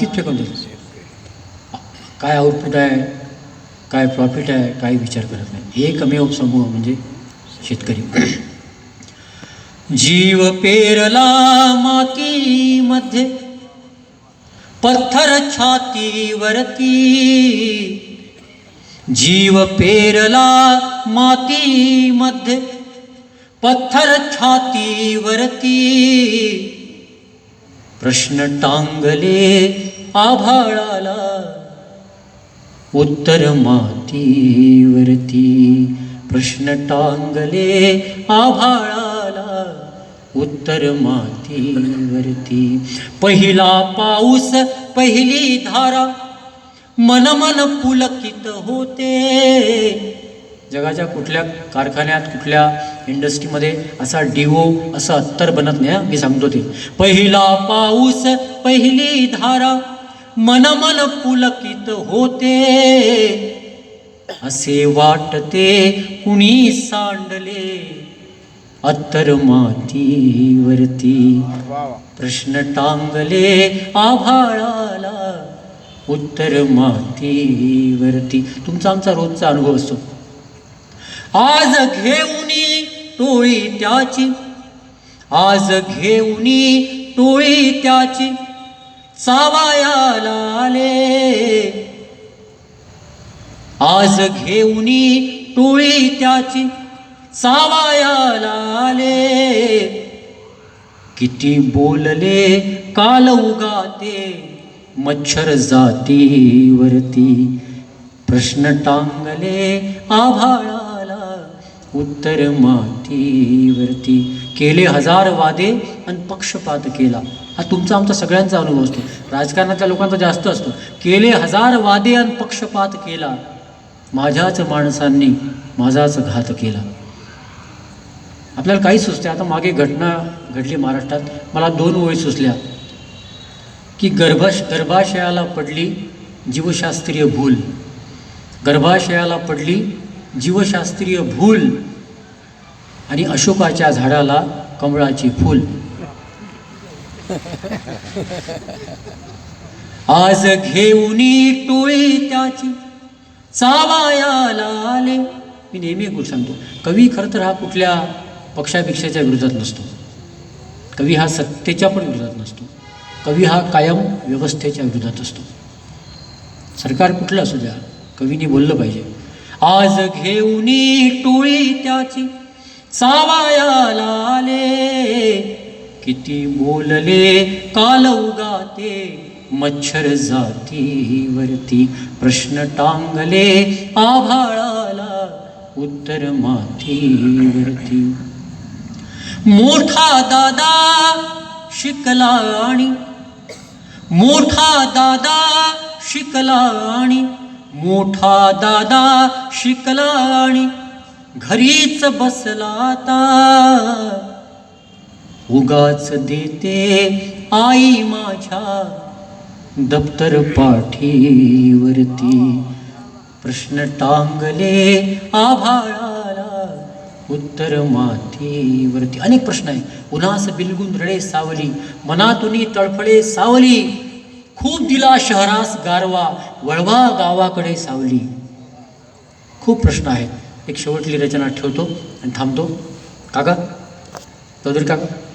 किती फेकून देतो काय आउटपुट आहे? काय प्रॉफिट आहे? काही विचार करत नाही. एकमेव समूह म्हणजे शेतकरी. जीव पेरला मातीमध्ये, पत्थर छातीवरती. जीव पेरला मातीमध्ये, पत्थर छातीवरती. प्रश्न टांगले आभाळाला. उत्तर मातीवरती प्रश्न टांगले आभाळाला. उत्तर मातीवरती पहिला पाऊस पहिली धारा. मन मन पुलकित होते. जगाच्या कुठल्या कारखान्यात कुठल्या इंडस्ट्रीमध्ये असा डिओ असं अत्तर बनत नाही मी सांगतो ते पहिला पाऊस पहिली धारा मन मन पुलकित होते. असे वाटते कुणी सांडले अत्तर मातीवरती. प्रश्न टांगले आभाळाला उत्तर मातीवरती. तुमचा आमचा रोजचा अनुभव असतो. आज घेऊनी टोळी त्याची. आज घेऊनी टोळी त्याची. चावायाला आले. आज घेऊनी टोळी त्याची. चावायाला आले. किती बोलले काल उगाते मच्छर जातीवरती. प्रश्न टांगले आभाळा उत्तर मातीवरती. केले हजार वादे आणि पक्षपात केला. हा तुमचा आमचा सगळ्यांचा अनुभव असतो. राजकारणातल्या लोकांचा जास्त असतो. केले हजार वादे आणि पक्षपात केला. माझ्याच माणसांनी माझाच घात केला. आपल्याला काही सुचते आता मागे घटना घडली महाराष्ट्रात. मला दोन ओळी सुचल्या. की गर्भाश गर्भाशयाला पडली जीवशास्त्रीय भूल. गर्भाशयाला पडली जीवशास्त्रीय भूल आणि अशोकाच्या झाडाला कमळाची फूल. आज घेऊनी टोळी त्याची चावायाला आले मी नेहमी एक गोष्ट सांगतो कवी खरं तर हा कुठल्या पक्षापेक्षाच्या विरोधात नसतो. कवी हा सत्तेच्या पण विरोधात नसतो. कवी हा कायम व्यवस्थेच्या विरोधात असतो. सरकार कुठलं असू द्या कवीने बोललं पाहिजे. आज घेऊन टोळी त्याची चावायाला आले. किती बोलले काल उगाते मच्छर जातीवरती प्रश्न टांगले आभाळाला उत्तर मातीवरती. मोठा दादा शिकला आणि मोठा दादा शिकला आणि मोठा दादा शिकला आणि घरीच बसला आता. उगाच देते आई माझ्या दप्तर पाठीवरती. प्रश्न टांगले आभाळाला उत्तर मातीवरती. अनेक प्रश्न आहे. उन्हास बिलगुन रडे सावली मनातून तळफळे सावली. खूप दिला शहरास गारवा वळवा गावाकडे सावली. खूप प्रश्न आहेत. एक शेवटली रचना ठेवतो आणि थांबतो. काका चौधरी काका.